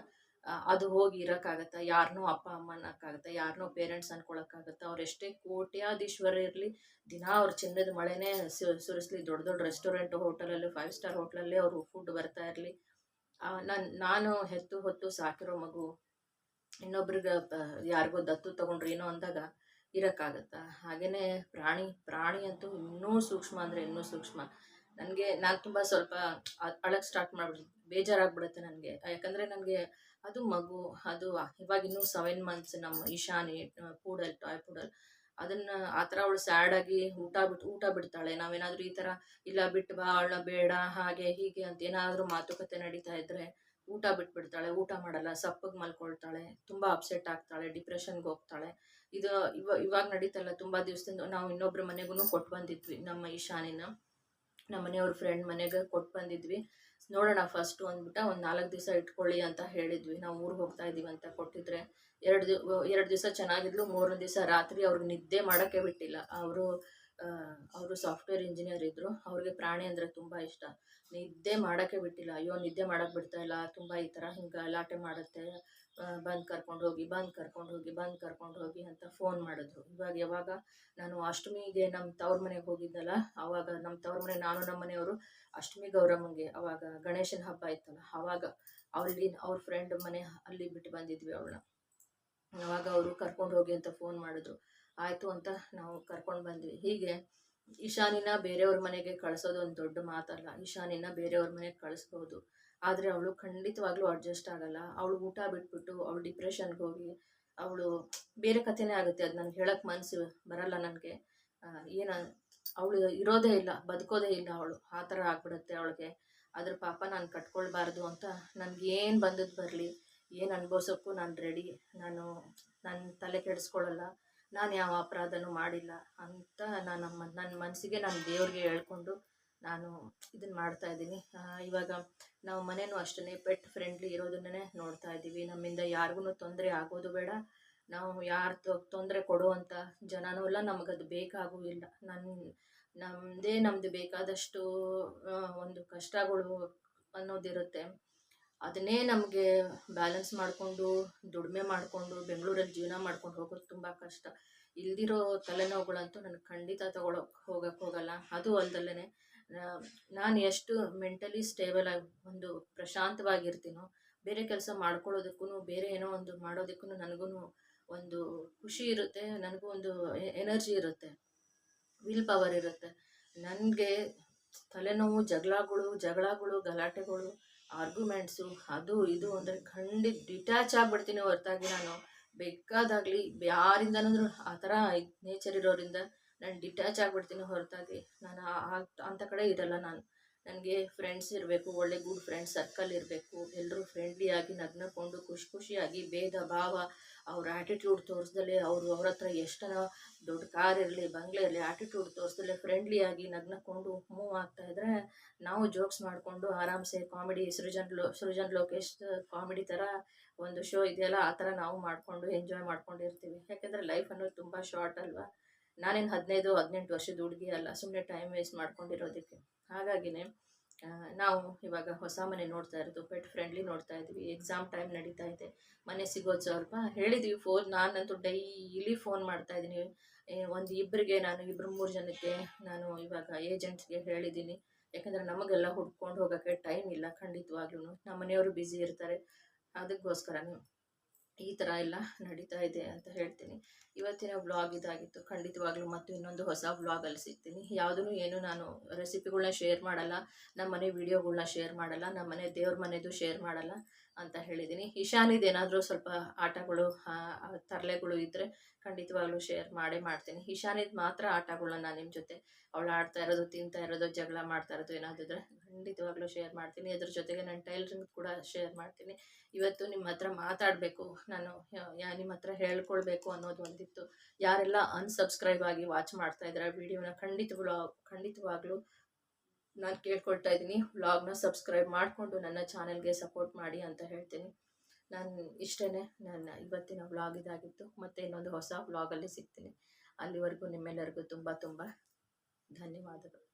ಅದು ಹೋಗಿ ಇರೋಕ್ಕಾಗತ್ತಾ? ಯಾರನ್ನೋ ಅಪ್ಪ ಅಮ್ಮ ಅನ್ನೋಕ್ಕಾಗತ್ತಾ ಯಾರನ್ನೋ ಪೇರೆಂಟ್ಸ್ ಅನ್ಕೊಳಕ್ಕಾಗತ್ತಾ? ಅವ್ರು ಎಷ್ಟೇ ಕೋಟ್ಯಾಧೀಶ್ವರ ಇರಲಿ, ದಿನ ಅವ್ರ ಚಿನ್ನದ ಮಳೆನೇ ಸುರಿಸ್ಲಿ. ದೊಡ್ಡ ದೊಡ್ಡ ರೆಸ್ಟೋರೆಂಟ್ ಹೋಟೆಲಲ್ಲಿ ಫೈವ್ ಸ್ಟಾರ್ ಹೋಟ್ಲಲ್ಲೇ ಅವರು ಫುಡ್ ಬರ್ತಾ ಇರಲಿ. ನಾನು ನಾನು ಹೆತ್ತು ಹೊತ್ತು ಸಾಕಿರೋ ಮಗು ಇನ್ನೊಬ್ರಿಗೆ ಯಾರಿಗೋ ದತ್ತು ತಗೊಂಡ್ರೆ ಏನೋ ಅಂದಾಗ ಇರೋಕ್ಕಾಗತ್ತಾ? ಹಾಗೆಯೇ ಪ್ರಾಣಿ ಪ್ರಾಣಿ ಅಂತೂ ಇನ್ನೂ ಸೂಕ್ಷ್ಮ ಅಂದರೆ ಇನ್ನೂ ಸೂಕ್ಷ್ಮ. ನನಗೆ, ನಾನು ತುಂಬ ಸ್ವಲ್ಪ ಅಳಕ್ಕೆ ಸ್ಟಾರ್ಟ್ ಮಾಡಿಬಿಡ್ತೀನಿ. ಬೇಜಾರಾಗ್ಬಿಡುತ್ತೆ ನನಗೆ. ಯಾಕಂದರೆ ನನಗೆ ಅದು ಮಗು, ಅದು ಇವಾಗ ಇನ್ನೂ ಸೆವೆನ್ ಮಂತ್ಸ್ ನಮ್ಮ ಈಶಾನಿ ಪೂಡಲ್, ಟಾಯ್ ಪೂಡಲ್. ಅದನ್ನು ಆ ಥರ ಅವಳು ಸ್ಯಾಡಾಗಿ ಊಟ ಬಿಟ್ಟು ಊಟ ಬಿಡ್ತಾಳೆ. ನಾವೇನಾದರೂ ಈ ಥರ, ಇಲ್ಲ ಬಿಟ್ಟು ಬಾ, ಅವಳನ್ನ ಬೇಡ, ಹಾಗೆ ಹೀಗೆ ಅಂತ ಏನಾದರೂ ಮಾತುಕತೆ ನಡೀತಾ ಇದ್ದರೆ ಊಟ ಬಿಟ್ಬಿಡ್ತಾಳೆ, ಊಟ ಮಾಡಲ್ಲ, ಸಪ್ಪಗೆ ಮಲ್ಕೊಳ್ತಾಳೆ, ತುಂಬ ಅಪ್ಸೆಟ್ ಆಗ್ತಾಳೆ ಡಿಪ್ರೆಷನ್ಗೆ ಹೋಗ್ತಾಳೆ. ಇದು ಇವ, ಇವಾಗ ನಡೀತಲ್ಲ, ತುಂಬ ದಿವಸದಿಂದ ನಾವು ಇನ್ನೊಬ್ಬರ ಮನೆಗೂ ಕೊಟ್ಟು ಬಂದಿದ್ವಿ, ನಮ್ಮ ಈಶಾನಿನ. ನಮ್ಮ ಮನೆಯವ್ರ ಫ್ರೆಂಡ್ ಮನೆಗೆ ಕೊಟ್ಟು ಬಂದಿದ್ವಿ. ನೋಡೋಣ ಫಸ್ಟು ಅಂದ್ಬಿಟ್ಟು ಒಂದು ನಾಲ್ಕು ದಿವಸ ಇಟ್ಕೊಳ್ಳಿ ಅಂತ ಹೇಳಿದ್ವಿ. ನಾವು ಊರಿಗೆ ಹೋಗ್ತಾ ಇದ್ದೀವಿ ಅಂತ ಕೊಟ್ಟಿದ್ರೆ. ಎರಡು ಎರಡು ದಿವಸ ಚೆನ್ನಾಗಿದ್ಲು ಮೂರನೇ ದಿವಸ ರಾತ್ರಿ ಅವ್ರಿಗೆ ನಿದ್ದೆ ಮಾಡೋಕ್ಕೆ ಬಿಟ್ಟಿಲ್ಲ. ಅವರು ಅವರು ಸಾಫ್ಟ್ವೇರ್ ಇಂಜಿನಿಯರ್ ಇದ್ದರು ಅವ್ರಿಗೆ ಪ್ರಾಣಿ ಅಂದರೆ ತುಂಬ ಇಷ್ಟ. ನಿದ್ದೆ ಮಾಡೋಕ್ಕೆ ಬಿಟ್ಟಿಲ್ಲ. ಅಯ್ಯೋ, ನಿದ್ದೆ ಮಾಡೋಕ್ಕೆ ಬಿಡ್ತಾ ಇಲ್ಲ. ತುಂಬ ಈ ಥರ ಹಿಂಗೆ ಗಲಾಟೆ ಮಾಡುತ್ತೆ. ಬಂದು ಕರ್ಕೊಂಡು ಹೋಗಿ, ಬಂದು ಕರ್ಕೊಂಡು ಹೋಗಿ, ಬಂದು ಕರ್ಕೊಂಡು ಹೋಗಿ ಅಂತ ಫೋನ್ ಮಾಡಿದ್ರು. ಇವಾಗ ಯಾವಾಗ ನಾನು ಅಷ್ಟಮಿಗೆ ನಮ್ಮ ತವ್ರ ಮನೆಗೆ ಹೋಗಿದ್ದಲ್ಲ ಆವಾಗ ನಮ್ಮ ತವ್ರ ಮನೆ, ನಾನು ನಮ್ಮ ಮನೆಯವರು ಅಷ್ಟಮಿ ಗೌರಮ್ಮಂಗೆ ಅವಾಗ ಗಣೇಶನ ಹಬ್ಬ ಇತ್ತಲ್ಲ ಆವಾಗ ಅಲ್ಲಿ ಅವ್ರ ಫ್ರೆಂಡ್ ಮನೆ ಅಲ್ಲಿ ಬಿಟ್ಟು ಬಂದಿದ್ವಿ ಅವಳನ್ನ. ಅವಾಗ ಅವರು ಕರ್ಕೊಂಡು ಹೋಗಿ ಅಂತ ಫೋನ್ ಮಾಡಿದ್ರು. ಆಯಿತು ಅಂತ ನಾವು ಕರ್ಕೊಂಡು ಬಂದ್ವಿ. ಹೀಗೆ ಈಶಾನಿನ ಬೇರೆಯವ್ರ ಮನೆಗೆ ಕಳಿಸೋದು ಒಂದು ದೊಡ್ಡ ಮಾತಲ್ಲ. ಇಶಾನಿನ ಬೇರೆಯವ್ರ ಮನೆಗೆ ಕಳಿಸ್ಬೋದು. ಆದರೆ ಅವಳು ಖಂಡಿತವಾಗ್ಲೂ ಅಡ್ಜಸ್ಟ್ ಆಗಲ್ಲ. ಅವಳು ಊಟ ಬಿಟ್ಬಿಟ್ಟು ಅವಳು ಡಿಪ್ರೆಷನ್ಗೆ ಹೋಗಿ ಅವಳು ಬೇರೆ ಕಥೆನೇ ಆಗುತ್ತೆ. ಅದು ನನಗೆ ಹೇಳಕ್ಕೆ ಮನಸ್ಸು ಬರಲ್ಲ ನನಗೆ. ಏನ, ಅವಳು ಇರೋದೇ ಇಲ್ಲ, ಬದುಕೋದೇ ಇಲ್ಲ ಅವಳು. ಆ ಥರ ಆಗ್ಬಿಡುತ್ತೆ ಅವಳಿಗೆ. ಅದ್ರ ಪಾಪ ನಾನು ಕಟ್ಕೊಳ್ಬಾರ್ದು ಅಂತ ನನಗೇನು ಬಂದದ್ದು ಬರಲಿ. ಏನು ಅನುಭವಿಸೋಕ್ಕೂ ನಾನು ರೆಡಿ ನಾನು ನನ್ನ ತಲೆ ಕೆಡಿಸ್ಕೊಳ್ಳಲ್ಲ ನಾನು ಯಾವ ಅಪರಾಧನೂ ಮಾಡಿಲ್ಲ ಅಂತ ನಾನು ನನ್ನ ಮನಸ್ಸಿಗೆ ನಾನು ದೇವ್ರಿಗೆ ಹೇಳ್ಕೊಂಡು ನಾನು ಇದನ್ನು ಮಾಡ್ತಾ ಇದ್ದೀನಿ. ಇವಾಗ ನಾವು ಮನೇನೂ ಅಷ್ಟೇ ಪೆಟ್ ಫ್ರೆಂಡ್ಲಿ ಇರೋದನ್ನೇ ನೋಡ್ತಾ ಇದ್ದೀವಿ. ನಮ್ಮಿಂದ ಯಾರಿಗೂ ತೊಂದರೆ ಆಗೋದು ಬೇಡ. ನಾವು ಯಾರು ತೊಂದರೆ ಕೊಡುವಂಥ ಜನನೂ ಇಲ್ಲ, ನಮಗದು ಬೇಕಾಗೂ ಇಲ್ಲ. ನನ್ನ ನಮ್ಮದೇ ನಮ್ಮದು ಬೇಕಾದಷ್ಟು ಒಂದು ಕಷ್ಟಗಳು ಅನ್ನೋದಿರುತ್ತೆ. ಅದನ್ನೇ ನಮಗೆ ಬ್ಯಾಲೆನ್ಸ್ ಮಾಡಿಕೊಂಡು, ದುಡಿಮೆ ಮಾಡಿಕೊಂಡು, ಬೆಂಗಳೂರಲ್ಲಿ ಜೀವನ ಮಾಡ್ಕೊಂಡು ಹೋಗೋದು ತುಂಬ ಕಷ್ಟ. ಇಲ್ದಿರೋ ತಲೆನೋವುಗಳಂತೂ ನನಗೆ ಖಂಡಿತ ತಗೊಳಕ್ಕೆ ಹೋಗಕ್ಕೆ ಹೋಗಲ್ಲ. ಅದು ಅಲ್ದಲ್ಲೇ ನಾನು ಎಷ್ಟು ಮೆಂಟಲಿ ಸ್ಟೇಬಲ್ ಆಗಿ ಒಂದು ಪ್ರಶಾಂತವಾಗಿರ್ತೀನೋ, ಬೇರೆ ಕೆಲಸ ಮಾಡ್ಕೊಳ್ಳೋದಕ್ಕೂ ಬೇರೆ ಏನೋ ಒಂದು ಮಾಡೋದಕ್ಕೂ ನನಗೂ ಒಂದು ಖುಷಿ ಇರುತ್ತೆ, ನನಗೂ ಒಂದು ಎನರ್ಜಿ ಇರುತ್ತೆ. ವಿಲ್ ಪವರ್ ಇರುತ್ತೆ. ನನಗೆ ತಲೆನೋವು, ಜಗಳಗಳು ಜಗಳಗಳು, ಗಲಾಟೆಗಳು ಆರ್ಗ್ಯುಮೆಂಟ್ಸು, ಅದು, ಇದು ಅಂದರೆ ಖಂಡಿತ ಡಿಟ್ಯಾಚ್ ಆಗಿಬಿಡ್ತೀನಿ ಹೊರತಾಗಿ ನಾನು. ಬೇಕಾದಾಗಲಿ ಯಾರಿಂದನಾದ್ರೂ ಆ ಥರ ನೇಚರ್ ಇರೋರಿಂದ ನಾನು ಡಿಟ್ಯಾಚ್ ಆಗಿಬಿಡ್ತೀನಿ ಹೊರತಾಗಿ. ನಾನು ಆ- ಅಂಥ ಕಡೆ ಇರಲ್ಲ ನಾನು. ನನಗೆ ಫ್ರೆಂಡ್ಸ್ ಇರಬೇಕು, ಒಳ್ಳೆ ಗುಡ್ ಫ್ರೆಂಡ್ಸ್ ಸರ್ಕಲ್ ಇರಬೇಕು ಎಲ್ಲರೂ ಫ್ರೆಂಡ್ಲಿಯಾಗಿ ನಗ್ನಕೊಂಡು ಖುಷಿ ಖುಷಿಯಾಗಿ ಭೇದ ಭಾವ, ಅವ್ರ ಆ್ಯಟಿಟ್ಯೂಡ್ ತೋರಿಸ್ದಲೆ ಅವರು ಅವ್ರ ಹತ್ರ ಎಷ್ಟನ ದೊಡ್ಡ ಕಾರ್ ಇರಲಿ, ಬಂಗ್ಲೆ ಇರಲಿ ಆ್ಯಟಿಟ್ಯೂಡ್ ತೋರಿಸ್ದಲೆ ಫ್ರೆಂಡ್ಲಿಯಾಗಿ ನಗ್ನಕೊಂಡು ಮೂವ್ ಆಗ್ತಾ ಇದ್ರೆ ನಾವು ಜೋಕ್ಸ್ ಮಾಡಿಕೊಂಡು ಆರಾಮ್ಸೆ ಕಾಮಿಡಿ ಸೃಜನ್ ಲೋ, ಸೃಜನ್ ಲೋಕೇಶ್ ಕಾಮಿಡಿ ಥರ ಒಂದು ಶೋ ಇದೆಯಲ್ಲ, ಆ ಥರ ನಾವು ಮಾಡಿಕೊಂಡು ಎಂಜಾಯ್ ಮಾಡ್ಕೊಂಡಿರ್ತೀವಿ. ಯಾಕೆಂದರೆ ಲೈಫ್ ಅನ್ನೋದು ತುಂಬ ಶಾರ್ಟ್ ಅಲ್ವಾ? ನಾನೇನು ಹದಿನೈದು, ಹದಿನೆಂಟು ವರ್ಷದ ಹುಡುಗಿ ಅಲ್ಲ ಸುಮ್ಮನೆ ಟೈಮ್ ವೇಸ್ಟ್ ಮಾಡ್ಕೊಂಡಿರೋದಕ್ಕೆ. ಹಾಗಾಗಿನೇ ನಾವು ಇವಾಗ ಹೊಸ ಮನೆ ನೋಡ್ತಾ ಇರೋದು ಪೆಟ್ ಫ್ರೆಂಡ್ಲಿ ನೋಡ್ತಾ ಇದ್ವಿ ಎಕ್ಸಾಮ್ ಟೈಮ್ ನಡೀತಾ ಇದೆ, ಮನೆ ಸಿಗೋದು ಸ್ವಲ್ಪ. ಹೇಳಿದ್ವಿ ಫೋನ್ ನಾನಂತೂ ಡೈಲಿ ಫೋನ್ ಮಾಡ್ತಾ ಇದ್ದೀನಿ. ಒಂದು ಇಬ್ಬರಿಗೆ ನಾನು ಇಬ್ಬರು ಮೂರು ಜನಕ್ಕೆ ನಾನು ಇವಾಗ ಏಜೆಂಟ್ಸ್ಗೆ ಹೇಳಿದ್ದೀನಿ. ಯಾಕಂದರೆ ನಮಗೆಲ್ಲ ಹುಡ್ಕೊಂಡು ಹೋಗೋಕ್ಕೆ ಟೈಮ್ ಇಲ್ಲ ಖಂಡಿತವಾಗ್ಲೂ ನಮ್ಮ ಮನೆಯವರು ಬ್ಯುಸಿ ಇರ್ತಾರೆ. ಅದಕ್ಕೋಸ್ಕರನೇ. ಈ ಥರ ಎಲ್ಲ ನಡೀತಾ ಇದೆ ಅಂತ ಹೇಳ್ತೀನಿ. ಇವತ್ತಿನ ವ್ಲಾಗ್ ಇದಾಗಿತ್ತು. ಖಂಡಿತವಾಗ್ಲೂ ಮತ್ತು ಇನ್ನೊಂದು ಹೊಸ ವ್ಲಾಗಲ್ಲಿ ಸಿಗ್ತೀನಿ. ಯಾವುದೂ ಏನು ನಾನು ರೆಸಿಪಿಗಳನ್ನ ಶೇರ್ ಮಾಡಲ್ಲ ನಮ್ಮ ಮನೆ ವೀಡಿಯೋಗಳ್ನ ಶೇರ್ ಮಾಡಲ್ಲ ನಮ್ಮ ಮನೆ ದೇವ್ರ ಮನೆದು ಶೇರ್ ಮಾಡಲ್ಲ. ಅಂತ ಹೇಳಿದ್ದೀನಿ. ಇಶಾನಿದೇನಾದರೂ ಸ್ವಲ್ಪ ಆಟಗಳು ತರಲೆಗಳು ಇದ್ದರೆ ಖಂಡಿತವಾಗ್ಲೂ ಶೇರ್ ಮಾಡೇ ಮಾಡ್ತೀನಿ. ಇಶಾನಿದ್ ಮಾತ್ರ ಆಟಗಳನ್ನ ನಿಮ್ಮ ಜೊತೆ ಅವಳು ಆಡ್ತಾ ಇರೋದು, ತಿಂತಾ ಇರೋದು, ಜಗಳ ಮಾಡ್ತಾ ಇರೋದು ಏನಾದರೂ ಖಂಡಿತವಾಗ್ಲೂ ಶೇರ್ ಮಾಡ್ತೀನಿ. ಅದ್ರ ಜೊತೆಗೆ ನಾನು ಟೈಲರಿಂಗ್ ಕೂಡ ಶೇರ್ ಮಾಡ್ತೀನಿ. ಇವತ್ತು ನಿಮ್ಮ ಹತ್ರ ಮಾತಾಡಬೇಕು, ನಾನು ನಿಮ್ಮ ಹತ್ರ ಹೇಳ್ಕೊಳ್ಬೇಕು ಅನ್ನೋದು ಒಂದಿತ್ತು. ಯಾರೆಲ್ಲ ಅನ್ಸಬ್ಸ್ಕ್ರೈಬ್ ಆಗಿ ವಾಚ್ ಮಾಡ್ತಾ ಇದ್ದಾರೆ ವಿಡಿಯೋನ ಖಂಡಿತ ವ್ಲಾಗ್ ಖಂಡಿತವಾಗ್ಲೂ ನಾನು ಕೇಳ್ಕೊಳ್ತಾ ಇದ್ದೀನಿ. ವ್ಲಾಗ್ನ ಸಬ್ಸ್ಕ್ರೈಬ್ ಮಾಡಿಕೊಂಡು ನನ್ನ ಚಾನೆಲ್ಗೆ ಸಪೋರ್ಟ್ ಮಾಡಿ ಅಂತ ಹೇಳ್ತೀನಿ. ನಾನು ಇಷ್ಟೇ ನನ್ನ ಇವತ್ತಿನ ವ್ಲಾಗ್ ಇದಾಗಿತ್ತು. ಮತ್ತು ಇನ್ನೊಂದು ಹೊಸ ವ್ಲಾಗಲ್ಲಿ ಸಿಗ್ತೀನಿ. ಅಲ್ಲಿವರೆಗೂ ನಿಮ್ಮೆಲ್ಲರಿಗೂ ತುಂಬ ತುಂಬ ಧನ್ಯವಾದಗಳು.